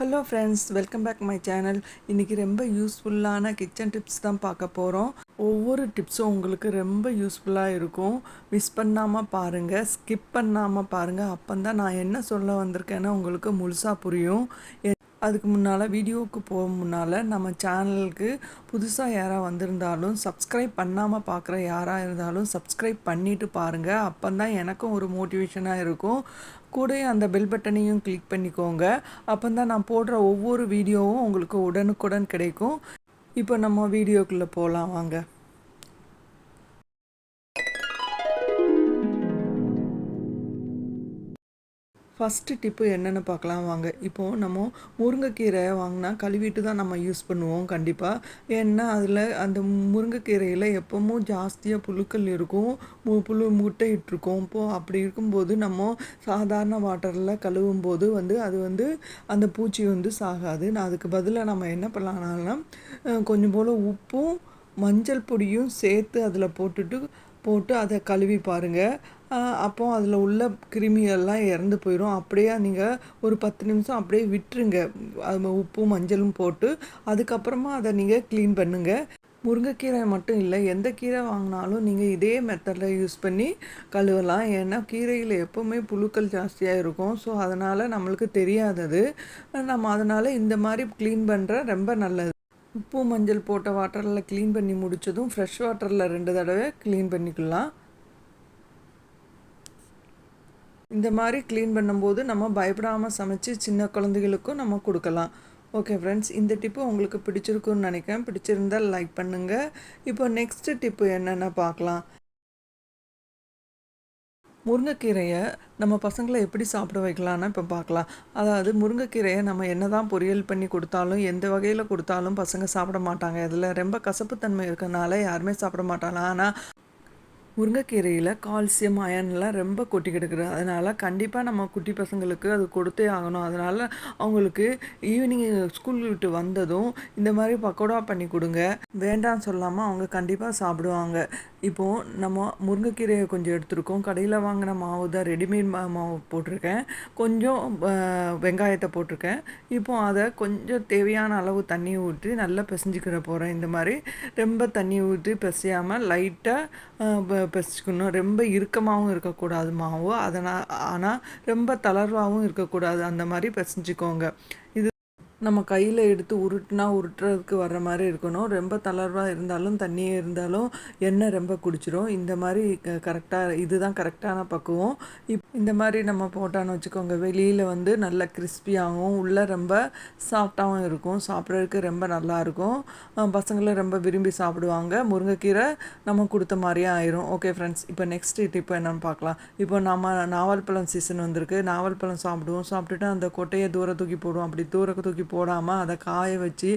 Hello friends welcome back my channel இன்றைக்கி ரொம்ப யூஸ்ஃபுல்லான கிச்சன் டிப்ஸ் தான் பார்க்க போகிறோம் ஒவ்வொரு டிப்ஸும் உங்களுக்கு ரொம்ப யூஸ்ஃபுல்லாக இருக்கும். மிஸ் பண்ணாமல் பாருங்கள் ஸ்கிப் பண்ணாமல் பாருங்கள் அப்போ தான் நான் என்ன சொல்ல வந்திருக்கேன்னு உங்களுக்கு முழுசாக புரியும். அதுக்கு முன்னால் வீடியோவுக்கு போக முன்னால் நம்ம சேனலுக்கு புதுசாக யாராக வந்திருந்தாலும் சப்ஸ்கிரைப் பண்ணாமல் பார்க்குற யாராக இருந்தாலும் சப்ஸ்கிரைப் பண்ணிவிட்டு பாருங்கள் அப்போ தான் எனக்கும் ஒரு மோட்டிவேஷனாக இருக்கும். கூடயே அந்த பெல் பட்டனையும் கிளிக் பண்ணிக்கோங்க. அப்போ தான் நான் போடுற ஒவ்வொரு வீடியோவும் உங்களுக்கு உடனுக்குடன் கிடைக்கும். இப்போ நம்ம வீடியோக்குள்ளே போகலாம் வாங்க. ஃபஸ்ட்டு டிப்பு என்னென்னு பார்க்கலாம் வாங்க. இப்போது நம்ம முருங்கைக்கீரை வாங்கினா கழுவிட்டு தான் நம்ம யூஸ் பண்ணுவோம் கண்டிப்பாக ஏன்னா அதில் அந்த முருங்கைக்கீரையில் எப்போவும் ஜாஸ்தியாக புழுக்கள் இருக்கும். மு- புழு முட்டை இப்போது அப்படி இருக்கும்போது நம்ம சாதாரண வாட்டரில் கழுவும் போது வந்து அது வந்து அந்த பூச்சி வந்து சாகாது. நான் அதுக்கு பதிலாக நம்ம என்ன பண்ணலாம்னா கொஞ்சம் போல் உப்பும் மஞ்சள் பொடியும் சேர்த்து அதில் போட்டுட்டு போட்டு அதை கழுவி பாருங்கள் அப்போது அதில் உள்ள கிருமியெல்லாம் இறந்து போயிடும் அப்படியே நீங்கள் ஒரு பத்து நிமிஷம் அப்படியே விட்டுருங்க. அது உப்பும் மஞ்சளும் போட்டு அதுக்கப்புறமா அதை நீங்கள் க்ளீன் பண்ணுங்கள் முருங்கைக்கீரை மட்டும் இல்லை எந்த கீரை வாங்கினாலும் நீங்கள் இதே மெத்தடில் யூஸ் பண்ணி கழுவலாம். ஏன்னா கீரையில் எப்போவுமே புழுக்கள் ஜாஸ்தியாக இருக்கும். ஸோ அதனால் நம்மளுக்கு தெரியாதது. நம்ம அதனால் இந்த மாதிரி க்ளீன் பண்ணுற ரொம்ப நல்லது. உப்பு மஞ்சள் போட்ட வாட்டரில் க்ளீன் பண்ணி முடிச்சதும் ஃப்ரெஷ் வாட்டரில் ரெண்டு தடவை க்ளீன் பண்ணிக்கலாம். இந்த மாதிரி க்ளீன் பண்ணும்போது நம்ம பயப்படாமல் சமைச்சு சின்ன குழந்தைகளுக்கும் நம்ம கொடுக்கலாம். ஓகே ஃப்ரெண்ட்ஸ் இந்த டிப்பு உங்களுக்கு பிடிச்சிருக்குன்னு நினைக்கிறேன். பிடிச்சிருந்தால் லைக் பண்ணுங்கள் இப்போ நெக்ஸ்ட் டிப்பு என்னென்ன பார்க்கலாம். முருங்கைக்கீரையை நம்ம பசங்களை எப்படி சாப்பிட வைக்கலாம்னு இப்போ பார்க்கலாம். அதாவது முருங்கைக்கீரையை நம்ம என்ன தான் பொரியல் பண்ணி கொடுத்தாலும் எந்த வகையில் கொடுத்தாலும் பசங்க சாப்பிட மாட்டாங்க. இதில் ரொம்ப கசப்புத்தன்மை இருக்கறனால யாருமே சாப்பிட மாட்டாங்க. ஆனால் முருங்கைக்கீரையில் கால்சியம் அயன்லாம் ரொம்ப கொட்டி கிடக்குது. அதனால் கண்டிப்பாக நம்ம குட்டி பசங்களுக்கு அது கொடுத்தே ஆகணும். அதனால் அவங்களுக்கு ஈவினிங் ஸ்கூல் விட்டு வந்ததும் இந்த மாதிரி பக்கோடா பண்ணி கொடுங்க. வேண்டாம்னு சொல்லாமல் அவங்க கண்டிப்பாக சாப்பிடுவாங்க. இப்போது நம்ம முருங்கைக்கீரையை கொஞ்சம் எடுத்துருக்கோம். கடையில் வாங்கின மாவு தான் ரெடிமேட் மா மாவு போட்டிருக்கேன். கொஞ்சம் வெங்காயத்தை போட்டிருக்கேன். இப்போ அதை கொஞ்சம் தேவையான அளவு தண்ணி ஊற்றி நல்லா பிசைஞ்சிக்கிற போகிறேன் இந்த மாதிரி ரொம்ப தண்ணி ஊற்றி பிசையாமல் லைட்டாக பிசைச்சிக்கணும். ரொம்ப இறுக்கமாகவும் இருக்கக்கூடாது மாவு. அதனால் ஆனால் ரொம்ப தளர்வாகவும் இருக்கக்கூடாது. அந்த மாதிரி பிசைஞ்சிக்கோங்க. இது நம்ம கையில் எடுத்து உருட்டுனா உருட்டுறதுக்கு வர்ற மாதிரி இருக்கணும். ரொம்ப தளர்வாக இருந்தாலும் தண்ணியே இருந்தாலும் எண்ணெய் ரொம்ப குடிச்சிரும். இந்த மாதிரி கரெக்டாக இதுதான் கரெக்டான பக்குவம். இப் இந்த மாதிரி நம்ம போட்டான்னு வச்சுக்கோங்க. வெளியில் வந்து நல்ல கிறிஸ்பியாகவும் உள்ளே ரொம்ப சாஃப்டாகவும் இருக்கும். சாப்பிட்றதுக்கு ரொம்ப நல்லாயிருக்கும் பசங்களும் ரொம்ப விரும்பி சாப்பிடுவாங்க. முருங்கைக்கீரை நம்ம கொடுத்த மாதிரியே ஆயிரும். ஓகே ஃப்ரெண்ட்ஸ் இப்போ நெக்ஸ்ட் டிப் என்னென்னு பார்க்கலாம். இப்போ நம்ம நாவல் பழம் சீசன் வந்திருக்கு. நாவல் பழம் சாப்பிடுவோம். சாப்பிட்டுட்டு அந்த கொட்டையை தூர தூக்கி போடுவோம். அப்படி தூர தூக்கி போடாமல் அதை காய வச்சு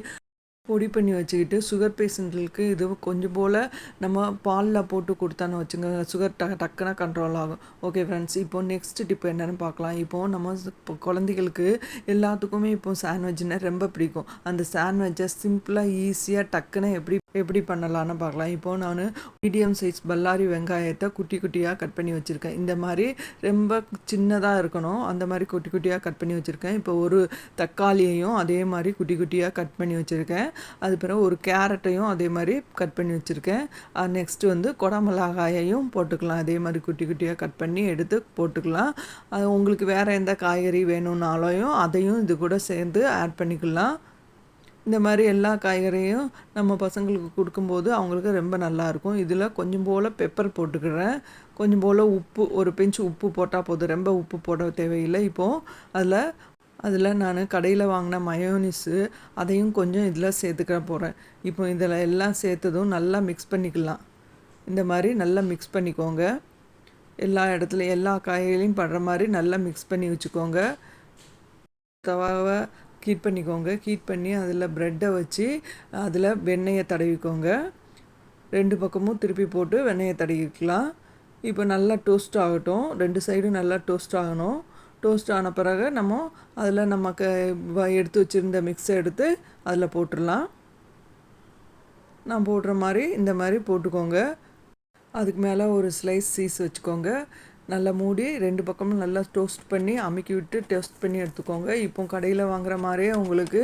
பொடி பண்ணி வச்சுக்கிட்டு சுகர் பேஷண்ட்களுக்கு இது கொஞ்சம் போல் நம்ம பாலில் போட்டு கொடுத்தான்னு வச்சுங்க சுகர் ட டக்குன்னு கண்ட்ரோல் ஆகும். ஓகே ஃப்ரெண்ட்ஸ் இப்போ நெக்ஸ்ட் டிப் என்னென்னு பார்க்கலாம். இப்போது நம்ம இப்போ குழந்தைகளுக்கு எல்லாத்துக்குமே இப்போ சாண்ட்விச்னா ரொம்ப பிடிக்கும். அந்த சாண்ட்விட்சை சிம்பிளாக ஈஸியாக டக்குன்னு எப்படி எப்படி பண்ணலான்னு பார்க்கலாம். இப்போது நான் மீடியம் சைஸ் பல்லாரி வெங்காயத்தை குட்டி குட்டியாக கட் பண்ணி வச்சுருக்கேன். இந்த மாதிரி ரொம்ப சின்னதாக இருக்கணும். அந்த மாதிரி குட்டி குட்டியாக கட் பண்ணி வச்சுருக்கேன். இப்போ ஒரு தக்காளியையும் அதே மாதிரி குட்டி குட்டியாக கட் பண்ணி வச்சுருக்கேன். அது பிறகு ஒரு கேரட்டையும் அதே மாதிரி கட் பண்ணி வச்சுருக்கேன். நெக்ஸ்ட்டு வந்து குடமிளகாயையும் போட்டுக்கலாம். அதே மாதிரி குட்டி குட்டியாக கட் பண்ணி எடுத்து போட்டுக்கலாம். அது உங்களுக்கு வேறு எந்த காய்கறி வேணும்னாலையும் அதையும் இது கூட சேர்ந்து ஆட் பண்ணிக்கலாம். இந்த மாதிரி எல்லா காய்கறியும் நம்ம பசங்களுக்கு கொடுக்கும்போது அவங்களுக்கு ரொம்ப நல்லாயிருக்கும் இதில் கொஞ்சம் போல் பெப்பர் போட்டுக்கிறேன். கொஞ்சம் போல் உப்பு ஒரு பிஞ்ச் உப்பு போட்டால் போதும். ரொம்ப உப்பு போட தேவையில்லை. இப்போது அதில் அதில் நான் கடையில் வாங்கின மயோனிஸு அதையும் கொஞ்சம் இதில் சேர்த்துக்க போகிறேன் இப்போ இதில் எல்லாம் சேர்த்ததும் நல்லா மிக்ஸ் பண்ணிக்கலாம். இந்த மாதிரி நல்லா மிக்ஸ் பண்ணிக்கோங்க. எல்லா இடத்துலையும் எல்லா காய்கறிலையும் படுற மாதிரி நல்லா மிக்ஸ் பண்ணி வச்சுக்கோங்க. தவாவை கீட் பண்ணிக்கோங்க. கீட் பண்ணி அதில் ப்ரெட்டை வச்சு அதில் வெண்ணெயை தடவிக்கோங்க. ரெண்டு பக்கமும் திருப்பி போட்டு வெண்ணெயை தடவிக்கலாம். இப்போ நல்லா டோஸ்ட் ஆகட்டும். ரெண்டு சைடும் நல்லா டோஸ்ட் ஆகணும். டோஸ்ட் ஆன பிறகு நம்ம அதில் நமக்கு வ- எடுத்து வச்சுருந்த மிக்ஸை எடுத்து அதில் போட்டுடலாம். நான் போடுற மாதிரி இந்த மாதிரி போட்டுக்கோங்க. அதுக்கு மேலே ஒரு ஸ்லைஸ் சீஸ் வச்சுக்கோங்க. நல்லா மூடி ரெண்டு பக்கமும் நல்லா டோஸ்ட் பண்ணி அமுக்கி விட்டு டோஸ்ட் பண்ணி எடுத்துக்கோங்க. இப்போ கடையில் வாங்குற மாதிரியே உங்களுக்கு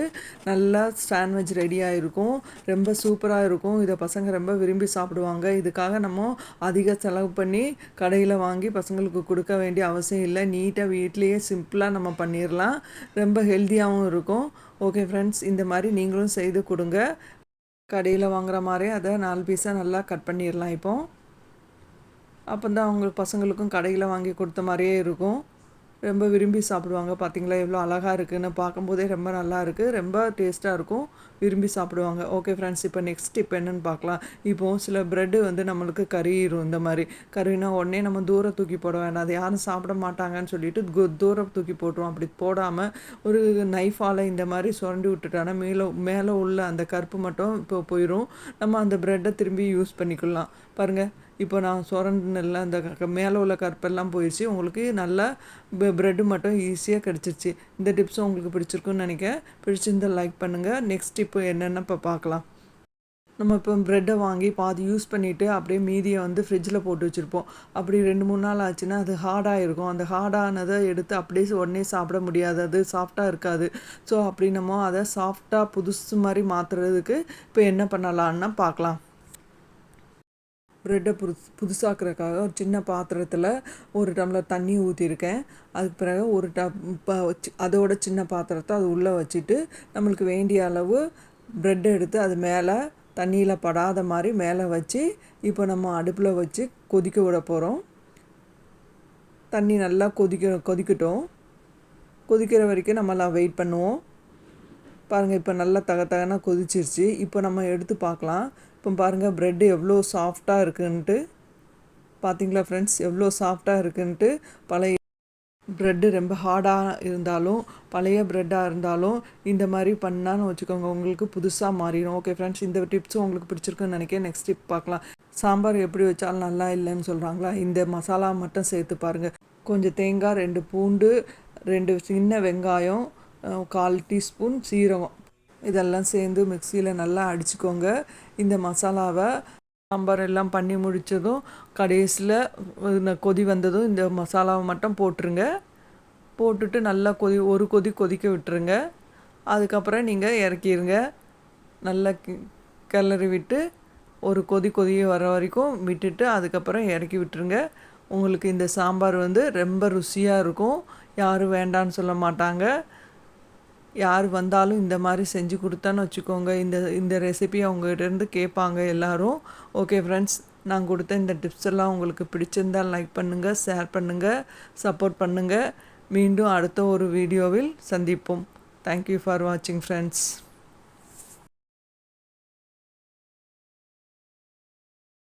நல்லா சாண்ட்விச் ரெடியாக இருக்கும் ரொம்ப சூப்பராக இருக்கும். இதை பசங்க ரொம்ப விரும்பி சாப்பிடுவாங்க. இதுக்காக நம்ம அதிக செலவு பண்ணி கடையில் வாங்கி பசங்களுக்கு கொடுக்க வேண்டிய அவசியம் இல்லை. நீட்டாக வீட்லேயே சிம்பிளாக நம்ம பண்ணிடலாம். ரொம்ப ஹெல்த்தியாகவும் இருக்கும். ஓகே ஃப்ரெண்ட்ஸ் இந்த மாதிரி நீங்களும் செய்து கொடுங்க. கடையில் வாங்குற மாதிரியே அதை நாலு பீஸாக நல்லா கட் பண்ணிடலாம் இப்போது அப்போ தான் அவங்க பசங்களுக்கும் கடையில் வாங்கி கொடுத்த மாதிரியே இருக்கும். ரொம்ப விரும்பி சாப்பிடுவாங்க. பார்த்தீங்களா எவ்வளோ அழகாக இருக்குதுன்னு பார்க்கும்போதே ரொம்ப நல்லா இருக்குது ரொம்ப டேஸ்ட்டாக இருக்கும். விரும்பி சாப்பிடுவாங்க. ஓகே ஃப்ரெண்ட்ஸ் இப்போ நெக்ஸ்ட் இப்போ என்னென்னு பார்க்கலாம். இப்போது சில ப்ரெட்டு வந்து நம்மளுக்கு கறியிடும் இந்த மாதிரி. கறினா உடனே நம்ம தூரம் தூக்கி போட வேண்டாம் அதை யாரும் சாப்பிட மாட்டாங்கன்னு சொல்லிட்டு தூரம் தூக்கி போட்டுருவோம் அப்படி போடாமல் ஒரு நைஃபால் இந்த மாதிரி சுரண்டி விட்டுட்டானா மேலே மேலே உள்ள அந்த கருப்பு மட்டும் இப்போ போயிடும் நம்ம அந்த ப்ரெட்டை திரும்பி யூஸ் பண்ணிக்கலாம். பாருங்கள் இப்போ நான் சுரண்டினல அந்த மேலே உள்ள கருப்பெல்லாம் போயிடுச்சு உங்களுக்கு நல்லா ப்ரெட்டு மட்டும் ஈஸியாக கிடச்சிருச்சு. இந்த டிப்ஸும் உங்களுக்கு பிடிச்சிருக்குன்னு நினைக்கிறேன். பிடிச்சிருந்தால் லைக் பண்ணுங்கள் நெக்ஸ்ட் டிப் இப்போ என்னென்ன இப்போ பார்க்கலாம். நம்ம இப்போ ப்ரெட்டை வாங்கி பாதி யூஸ் பண்ணிவிட்டு அப்படியே மீதியை வந்து ஃப்ரிட்ஜில் போட்டு வச்சுருப்போம். அப்படி ரெண்டு மூணு நாள் ஆச்சுன்னா அது ஹார்டாக இருக்கும் அந்த ஹார்டானதை எடுத்து அப்படியே உடனே சாப்பிட முடியாது. அது சாஃப்டாக இருக்காது. ஸோ அப்படி நம்ம அதை சாஃப்டாக புதுசு மாதிரி மாற்றுறதுக்கு இப்போ என்ன பண்ணலான்னா பார்க்கலாம். ப்ரெட்டை புதுசு புதுசாக்குறதுக்காக ஒரு சின்ன பாத்திரத்தில் ஒரு டம்ளர் தண்ணி ஊற்றிருக்கேன் அதுக்கு பிறகு ஒரு டப் அதோட சின்ன பாத்திரத்தை அது உள்ளே வச்சுட்டு நம்மளுக்கு வேண்டிய அளவு ப்ரெட்டை எடுத்து அது மேலே தண்ணியில் படாத மாதிரி மேலே வச்சு இப்போ நம்ம அடுப்பில் வச்சு கொதிக்க விட போகிறோம் தண்ணி நல்லா கொதிக்க கொதிக்கட்டும். கொதிக்கிற வரைக்கும் நம்மளாம் வெயிட் பண்ணுவோம். பாருங்கள் இப்போ நல்லா தக தகனா கொதிச்சிருச்சு. இப்போ நம்ம எடுத்து பார்க்கலாம். இப்போ பாருங்கள் ப்ரெட்டு எவ்வளோ சாஃப்டாக இருக்குன்ட்டு. பார்த்தீங்களா ஃப்ரெண்ட்ஸ் எவ்வளோ சாஃப்டாக இருக்குன்ட்டு. பழைய ப்ரெட்டு ரொம்ப ஹார்டாக இருந்தாலும் பழைய ப்ரெட்டாக இருந்தாலும் இந்த மாதிரி பண்ணான்னு வச்சுக்கோங்க உங்களுக்கு புதுசாக மாறிடும். ஓகே ஃப்ரெண்ட்ஸ் இந்த டிப்ஸும் உங்களுக்கு பிடிச்சிருக்குன்னு நினைக்கிறேன். நெக்ஸ்ட் டிப் பார்க்கலாம். சாம்பார் எப்படி வச்சாலும் நல்லா இல்லைன்னு சொல்கிறாங்களா இந்த மசாலா மட்டும் சேர்த்து பாருங்கள் கொஞ்சம் தேங்காய் ரெண்டு பூண்டு ரெண்டு சின்ன வெங்காயம் கால் டீஸ்பூன் சீரகம். இதெல்லாம் சேர்ந்து மிக்சியில் நல்லா அடிச்சுக்கோங்க. இந்த மசாலாவை சாம்பார் எல்லாம் பண்ணி முடித்ததும் கடைசியில் கொதி வந்ததும் இந்த மசாலாவை மட்டும் போட்டுருங்க. போட்டுட்டு நல்லா கொதி ஒரு கொதி கொதிக்க விட்டுருங்க. அதுக்கப்புறம் நீங்கள் இறக்கிடுங்க நல்லா கிளறி விட்டு ஒரு கொதி கொதிய வர வரைக்கும் விட்டுட்டு அதுக்கப்புறம் இறக்கி விட்டுருங்க. உங்களுக்கு இந்த சாம்பார் வந்து ரொம்ப ருசியாக இருக்கும். யாரும் வேண்டான்னு சொல்ல மாட்டாங்க. யார் வந்தாலும் இந்த மாதிரி செஞ்சு கொடுத்தான்னு வச்சுக்கோங்க. இந்த இந்த ரெசிபி அவங்ககிட்டருந்து கேட்பாங்க எல்லோரும். ஓகே ஃப்ரெண்ட்ஸ் நான் கொடுத்த இந்த டிப்ஸ் எல்லாம் உங்களுக்கு பிடிச்சிருந்தால் லைக் பண்ணுங்கள் ஷேர் பண்ணுங்கள் சப்போர்ட் பண்ணுங்கள் மீண்டும் அடுத்த ஒரு வீடியோவில் சந்திப்போம். தேங்க்யூ ஃபார் வாட்சிங் ஃப்ரெண்ட்ஸ்